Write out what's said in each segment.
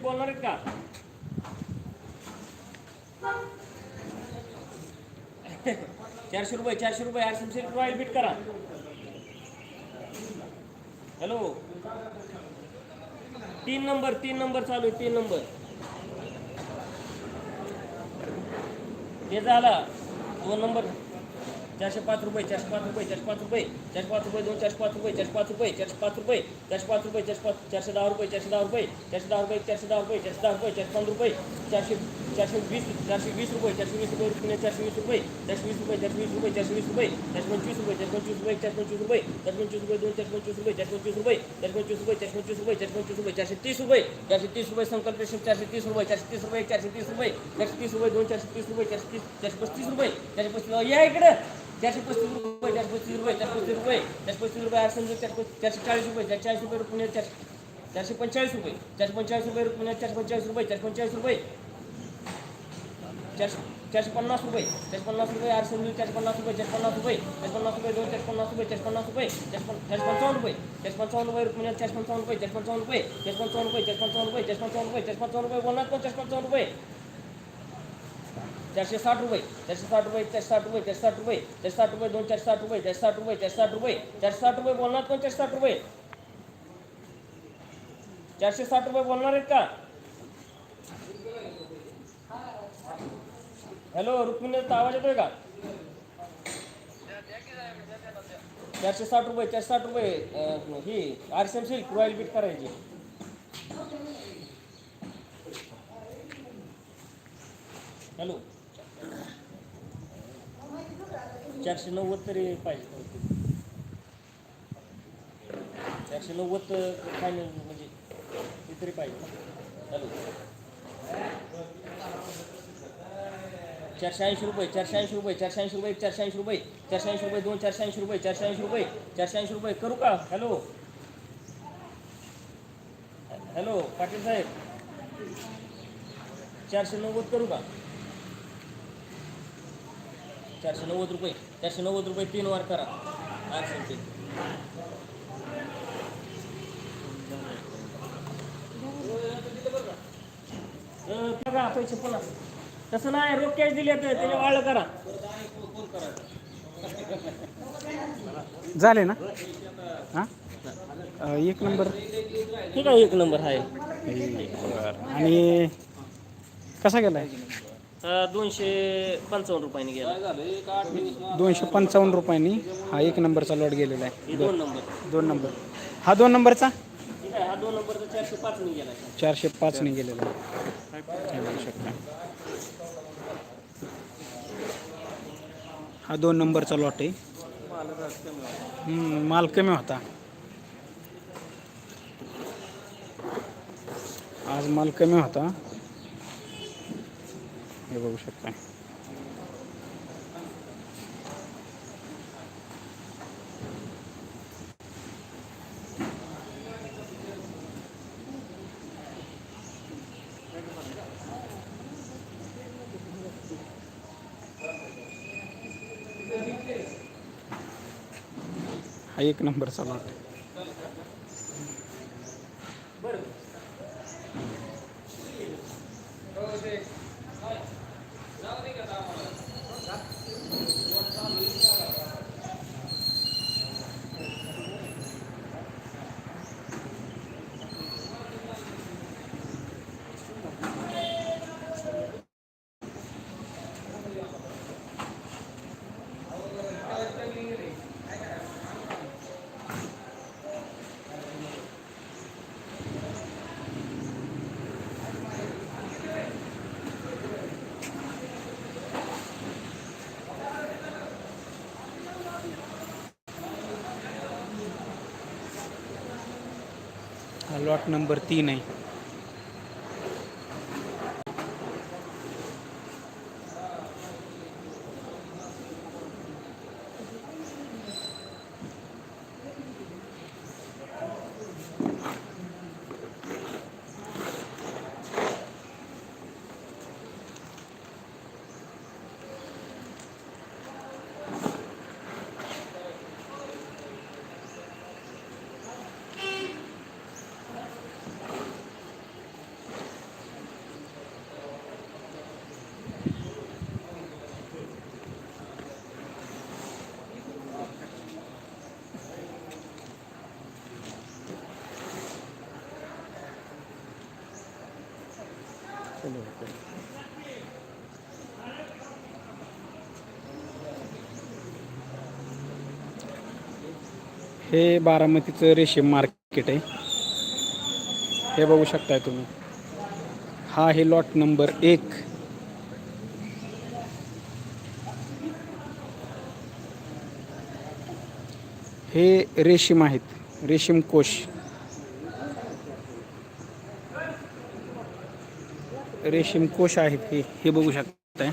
रुपये बोलणार आहेत का? चारशे रुपये चारशे रुपये आरसीएम सिल्क रॉयल बीट करा. हॅलो तीन नंबर तीन नंबर चालू आहे तीन नंबर हे झाला. दोन नंबर चारशे पाच रुपये चारशे पाच रुपये चारशे पाच रुपये चारशे पाच रुपये दोन चारशे पाच रुपये चारशे पाच रुपये चारशे पाच रुपये चारशे पाच रुपये चारशे पाच चारशे दहा रुपये चारशे दहा रुपये चारशे दहा रुपये चारशे दहा रुपये चारशे दहा रुपये चारशे पंधरा रुपये चारशे चारशे वीस चारशे वीस रुपये चारशे वीस रुपये रुपये चारशे वीस रुपये चारशे वीस रुपये चारशे वीस रुपये चारशे वीस रुपये चारशे पंचवीस रुपये चारशे पंचवीस रुपये चारशे पंचवीस रुपये चारशे पंचवीस रुपये दोन चारशे पंचवीस रुपये चारशे पंचवीस रुपये चारशे पंचवीस रुपये चारशे पंचवीस रुपये चारशे पंचवीस रुपये चारशे तीस रुपये चारशे तीस रुपये संकल्प रेशीम चारशे तीस रुपये चारशे तीस रुपये चारशे तीस रुपये चारशे तीस रुपये दोन चारशे तीस रुपये चारशे तीस चारशे पस्तीस रुपये चारशे पस्तीस या इकडे चारशे पस्तीस रुपये चारशे पस्तीस रुपये चारशे पस्तीस रुपये चारशे पस्तीस रुपये आठ समजा चारशे चारशे चाळीस रुपये चारशे चाळीस रुपये रुपये चारशे चारशे पंचेचाळीस रुपये चारशे पंचेचाळीस रुपये रुपये चारशे पंचेचाळीस रुपये चारशे पंचेचाळीस रुपये चारशे चारशे पन्नास रुपये चारशे पन्नास रुपये आठ समजून चारशे पन्नास रुपये चारशे पन्नास रुपये चारशे पन्नास रुपये दोन चारशे पन्नास रुपये चारशे पन्नास रुपये चारशे चारशे पंचावन्न रुपये चारशे पंचावन्न रुपये रुपये चारशे पंचावन्न रुपये चारशे पंचावन्न रुपये चारशे पंचावन्न रुपये चारशे पंचावन्न रुपये चारशे पंचावन्न रुपये चारशे पंचावन्न रुपये बोलणार पण चारशे पंचावन्न रुपये चारशे साठ रुपये चारशे साठ रुपये चारशे साठ रुपये चारशे साठ रुपये चारशे साठ रुपये दोन चारशे साठ रुपये चारशे साठ रुपये चारशे साठ रुपये चारशे साठ रुपये बोलणार कोण चारशे साठ रुपये चारशे साठ रुपये बोलणार आहेत का हॅलो रुक्मिणीचा आवाज़ येतोय का चारशे साठ रुपये चारशे साठ रुपये अं, ही आरसीएम सिल्क रॉयल बीट करायची हॅलो चारशे नव्वद तरी पाहिजे चारशे नव्वद फायनल म्हणजे ते तरी पाहिजे हॅलो चारशे ऐंशी रुपये चारशे ऐंशी रुपये चारशे ऐंशी रुपये चारशे ऐंशी रुपये चारशे ऐंशी रुपये दोन चारशे ऐंशी रुपये चारशे ऐंशी रुपये चारशे ऐंशी रुपये करू का? हॅलो हॅलो पाटील साहेब. चारशे नव्वद करू का? चारशे नव्वद रुपये. चारशे नव्वद रुपये तीन वार करा. आठशे बघा पैसे पुन्हा तसं नाही रोख कॅश दिले तर त्याने वाळलं करा. झाले ना? हां? एक नंबर. ठीक आहे एक नंबर आहे. आणि कसा गेलाय? अं, दोनशे पंचावन्न रुपयाने गेला. दोनशे पंचावन्न रुपयांनी हा एक नंबरचा लॉट गेलेला आहे. दोन नंबर. दोन नंबर. हा दोन नंबरचा? ठीक आहे हा दोन नंबरचा चारशे गेला चारशे पाचने गेलेला आहे. हे बघू शकता? हा दोन नंबरचा लॉट आहे. हम्म, माल कमी होता. आज माल कमी होता. हे बघू शकता. हा एक नंबरचा लॉट प्लॉट लॉट नंबर तीन आहे. हे बारामतीचं रेशीम मार्केट आहे. हे बघू शकताय तुम्ही. हा आहे लॉट नंबर एक. हे रेशीम आहेत. रेशीम कोश. रेशीम कोश आहेत हे हे बघू शकताय.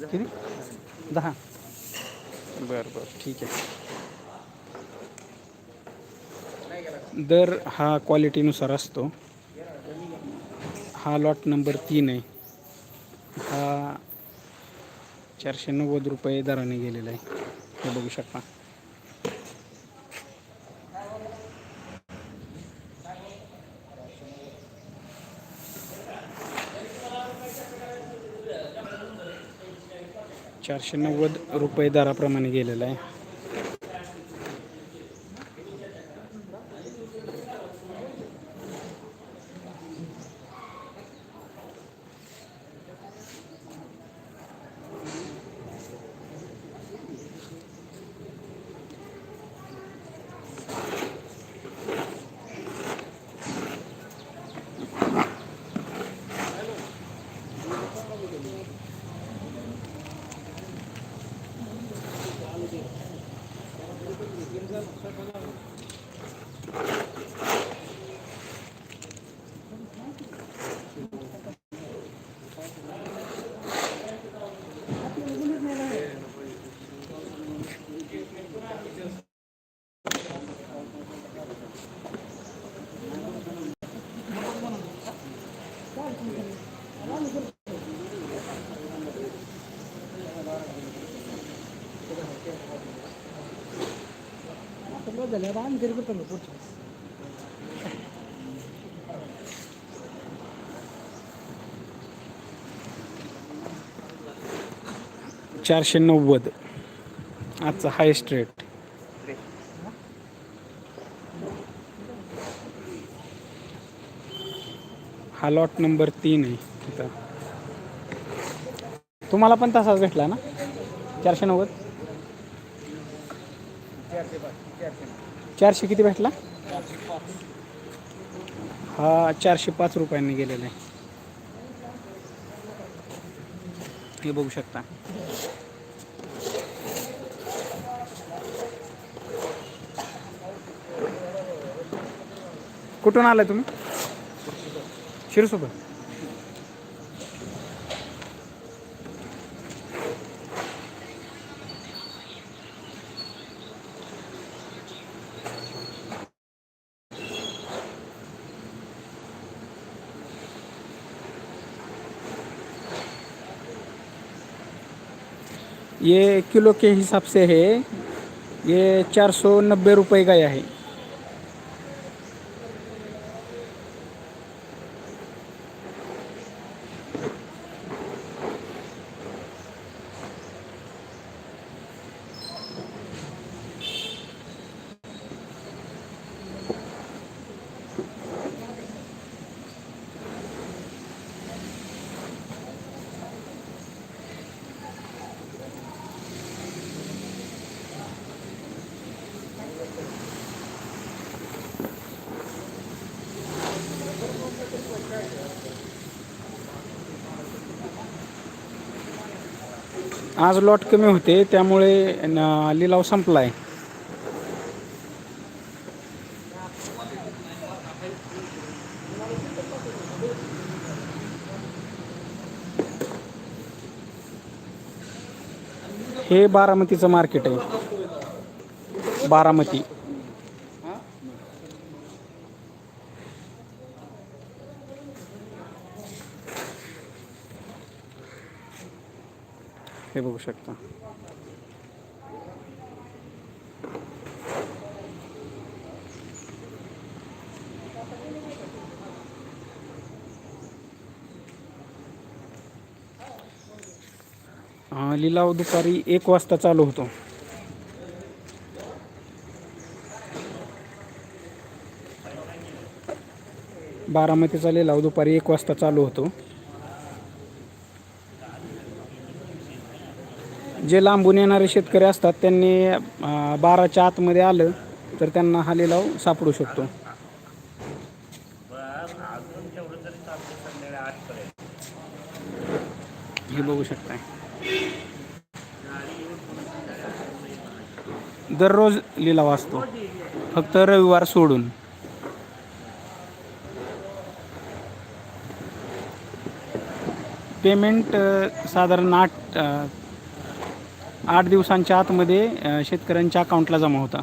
किती? दहा. बरं बरं. ठीक आहे. दर हा क्वालिटीनुसार असतो. हा लॉट नंबर तीन आहे. हा चारशे नव्वद रुपये दराने गेलेला आहे. हे बघू शकता. चारशे नव्वद रुपये दराप्रमाणे गेलेला आहे. चारशे नव्वद. आजचा हायस्ट रेट हा लॉट नंबर तीन आहे तिथं. तुम्हाला पण तसाच भेटला ना? चारशे नव्वद? चारशे किती भेटला? हा चारशे पाच रुपयांनी गेलेला आहे. हे बघू शकता. कुठून आलाय तुम्ही? शिरसोबत? ये किलो के हिसाब से है। ये चार सौ नब्बे रुपये का है। आज लॉट कमी होते त्यामुळे लिलाव संपला आहे हे बारामतीचं मार्केट आहे. बारामती. हे बघू शकता. लिलाव दुपारी एक वाजता चालू होतो. बारामतीचा लिलाव दुपारी एक वाजता चालू होतो. जे लांबून येणारे शेतकरी असतात त्यांनी बाराच्या आतमध्ये आलं तर त्यांना हा लिलाव सापडू शकतो. हे बघू शकताय. दररोज लिलाव असतो. फक्त रविवार सोडून. पेमेंट साधारण आठ आठ दिवसांच्या आतमध्ये शेतकऱ्यांच्या अकाउंटला जमा होता.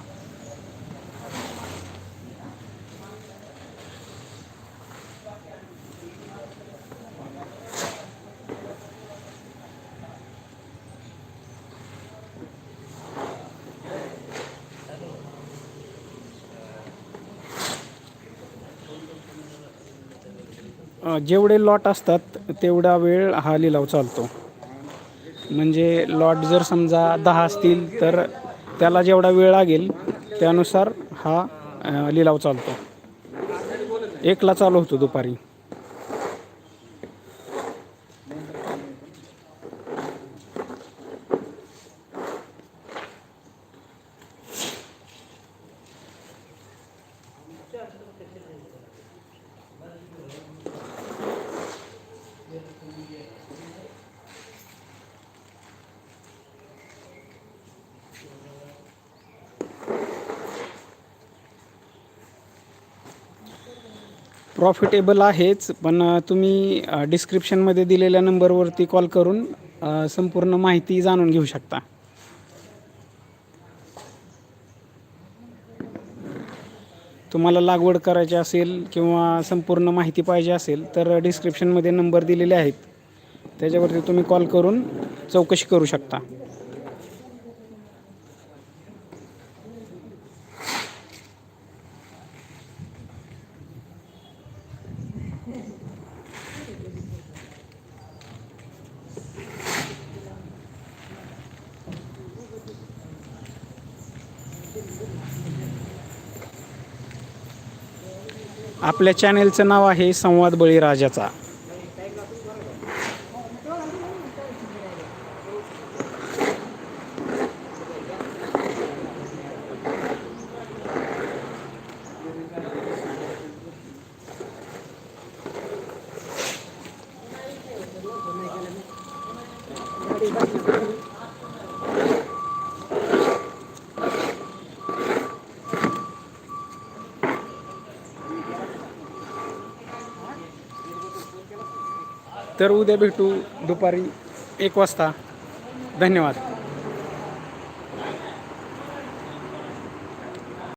जेवढे लॉट असतात तेवढा वेळ हा लिलाव चालतो. म्हणजे लॉट जर समजा दहा असतील तर त्याला जेवढा वेळ लागेल त्यानुसार हा लिलाव चालतो. एकला चालू होतो दुपारी. प्रॉफिटेबल आहेच पण तुम्ही डिस्क्रिप्शनमध्ये दिलेल्या नंबरवरती कॉल करून संपूर्ण माहिती जाणून घेऊ शकता. तुम्हाला लागवड करायची असेल किंवा संपूर्ण माहिती पाहिजे असेल तर डिस्क्रिप्शनमध्ये नंबर दिलेले आहेत. त्याच्यावरती तुम्ही कॉल करून चौकशी करू शकता. आपल्या चॅनेलचं नाव आहे संवाद बळीराजाचा तर उद्या भेटू दुपारी एक वाजता. धन्यवाद.